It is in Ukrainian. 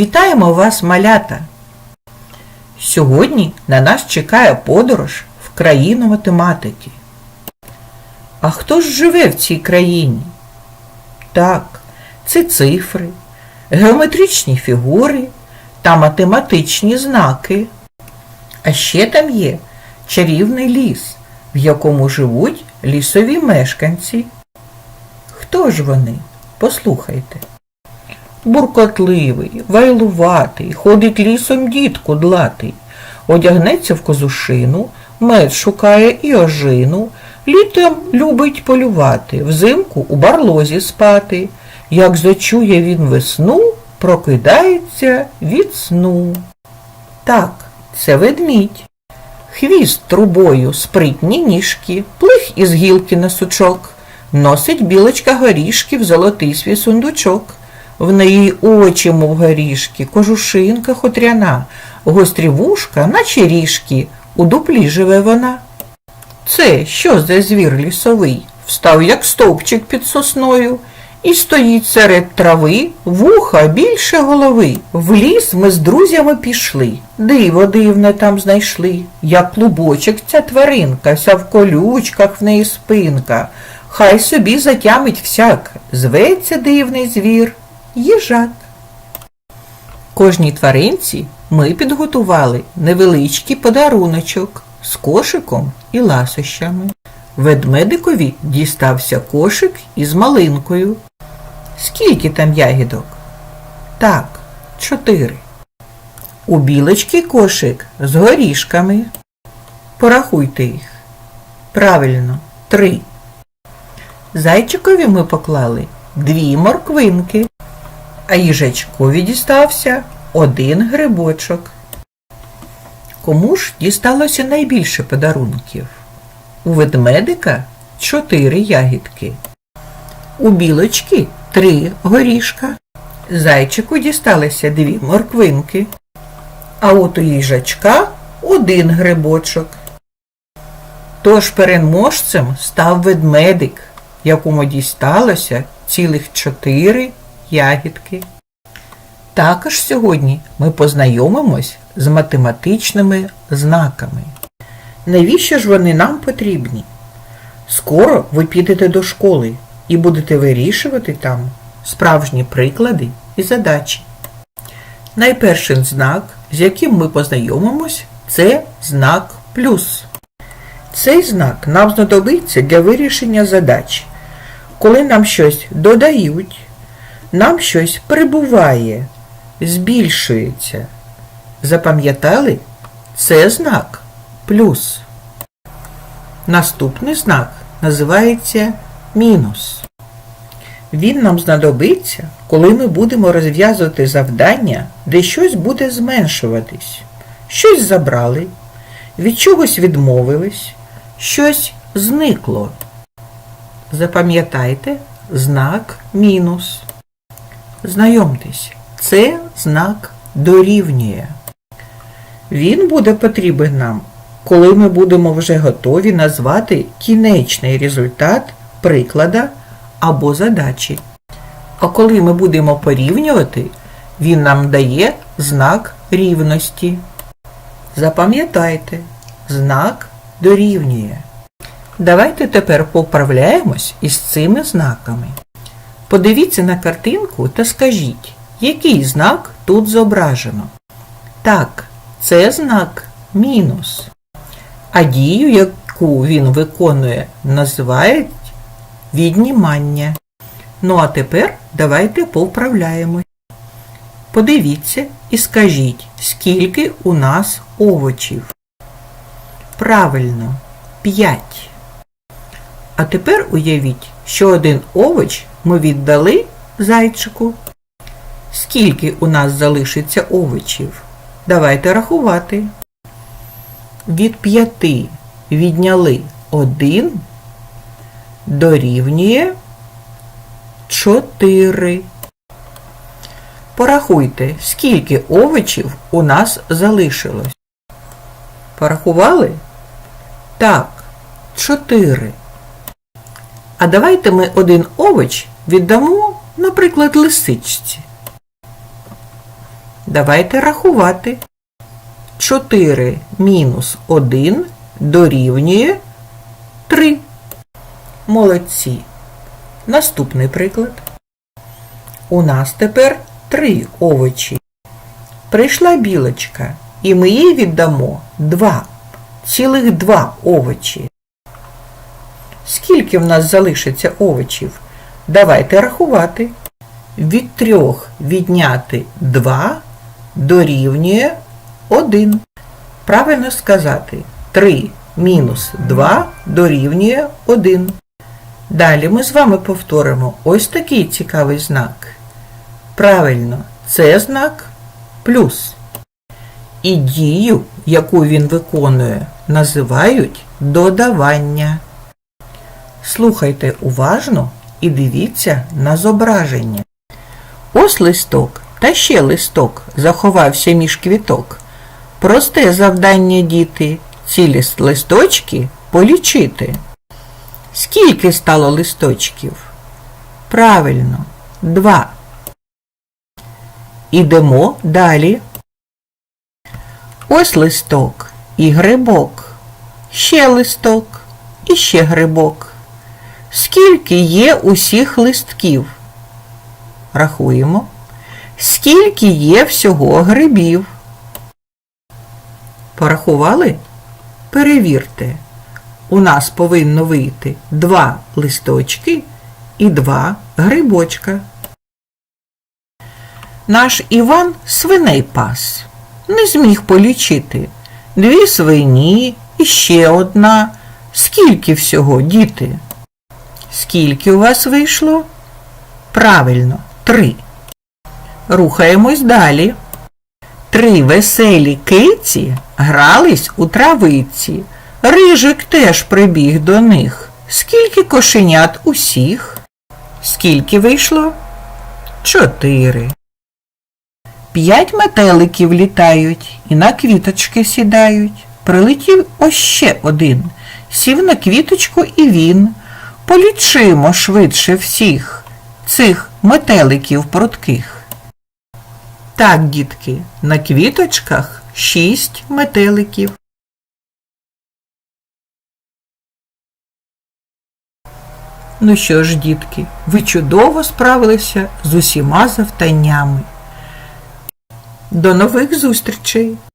Вітаємо вас, малята! Сьогодні на нас чекає подорож в країну математики. А хто ж живе в цій країні? Так, це цифри, геометричні фігури та математичні знаки. А ще там є чарівний ліс, в якому живуть лісові мешканці. Хто ж вони? Послухайте. Буркотливий, вайлуватий, ходить лісом дід кудлатий, одягнеться в козушину, мед шукає і ожину, літом любить полювати, взимку у барлозі спати. Як зачує він весну, прокидається від сну. Так, це ведмідь. Хвіст трубою, спритні ніжки, плих із гілки на сучок, носить білочка горішків, золотий свій сундучок. В неї очі, мов горішки, кожушинка хотряна, гострі вушка, наче ріжки, у дуплі живе вона. Це що за звір лісовий? Встав, як стовпчик під сосною, і стоїть серед трави, вуха більше голови. В ліс ми з друзями пішли, диво дивне там знайшли, як клубочок ця тваринка, вся в колючках в неї спинка. Хай собі затямить всяк, зветься дивний звір, їжак. Кожній тваринці ми підготували невеличкий подаруночок з кошиком і ласощами. Ведмедикові дістався кошик із малинкою. Скільки там ягідок? Так, чотири. У білочки кошик з горішками. Порахуйте їх. Правильно, три. Зайчикові ми поклали дві морквинки, а їжачкові дістався один грибочок. Кому ж дісталося найбільше подарунків? У ведмедика чотири ягідки. У білочки три горішка. Зайчику дісталися дві морквинки. А от у їжачка один грибочок. Тож переможцем став ведмедик, якому дісталося цілих чотири ягідки. Також сьогодні ми познайомимось з математичними знаками. Навіщо ж вони нам потрібні? Скоро ви підете до школи і будете вирішувати там справжні приклади і задачі. Найперший знак, з яким ми познайомимось, це знак плюс. Цей знак нам знадобиться для вирішення задач. Коли нам щось додають, нам щось прибуває, збільшується. Запам'ятали? Це знак плюс. Наступний знак називається мінус. Він нам знадобиться, коли ми будемо розв'язувати завдання, де щось буде зменшуватись. Щось забрали, від чогось відмовились, щось зникло. Запам'ятайте знак мінус. Знайомтесь, це знак дорівнює. Він буде потрібен нам, коли ми будемо вже готові назвати кінечний результат приклада або задачі. А коли ми будемо порівнювати, він нам дає знак рівності. Запам'ятайте, знак дорівнює. Давайте тепер поправляємось із цими знаками. Подивіться на картинку та скажіть, який знак тут зображено. Так, це знак мінус. А дію, яку він виконує, називають віднімання. Ну а тепер давайте поправляємо. Подивіться і скажіть, скільки у нас овочів. Правильно, 5. А тепер уявіть, що один овоч ми віддали зайчику. Скільки у нас залишиться овочів? Давайте рахувати. Від 5 відняли 1 дорівнює 4. Порахуйте, скільки овочів у нас залишилось. Порахували? Так, 4. А давайте ми один овоч віддамо, наприклад, лисичці. Давайте рахувати. 4 мінус 1 дорівнює 3. Молодці. Наступний приклад. У нас тепер три овочі. Прийшла білочка, і ми їй віддамо два, цілих два овочі. Скільки в нас залишиться овочів? Давайте рахувати. Від трьох відняти два дорівнює один. Правильно сказати, 3 мінус 2 дорівнює 1. Далі ми з вами повторимо ось такий цікавий знак. Правильно, це знак плюс. І дію, яку він виконує, називають додавання. Слухайте уважно і дивіться на зображення. Ось листок та ще листок заховався між квіток. Просте завдання діти ці лист- листочки полічити. Скільки стало листочків? Правильно, два. Ідемо далі. Ось листок і грибок. Ще листок і ще грибок. Скільки є усіх листків? Рахуємо. Скільки є всього грибів? Порахували? Перевірте. У нас повинно вийти два листочки і два грибочка. Наш Іван свиней пас. Не зміг полічити. Дві свині і ще одна. Скільки всього, діти? Скільки у вас вийшло? Правильно, три. Рухаємось далі. Три веселі киці грались у травиці. Рижик теж прибіг до них. Скільки кошенят усіх? Скільки вийшло? Чотири. П'ять метеликів літають і на квіточки сідають. Прилетів ось ще один. Сів на квіточку і він. Полічимо швидше всіх цих метеликів прутких. Так, дітки, на квіточках шість метеликів. Ну що ж, дітки, ви чудово справилися з усіма завданнями. До нових зустрічей!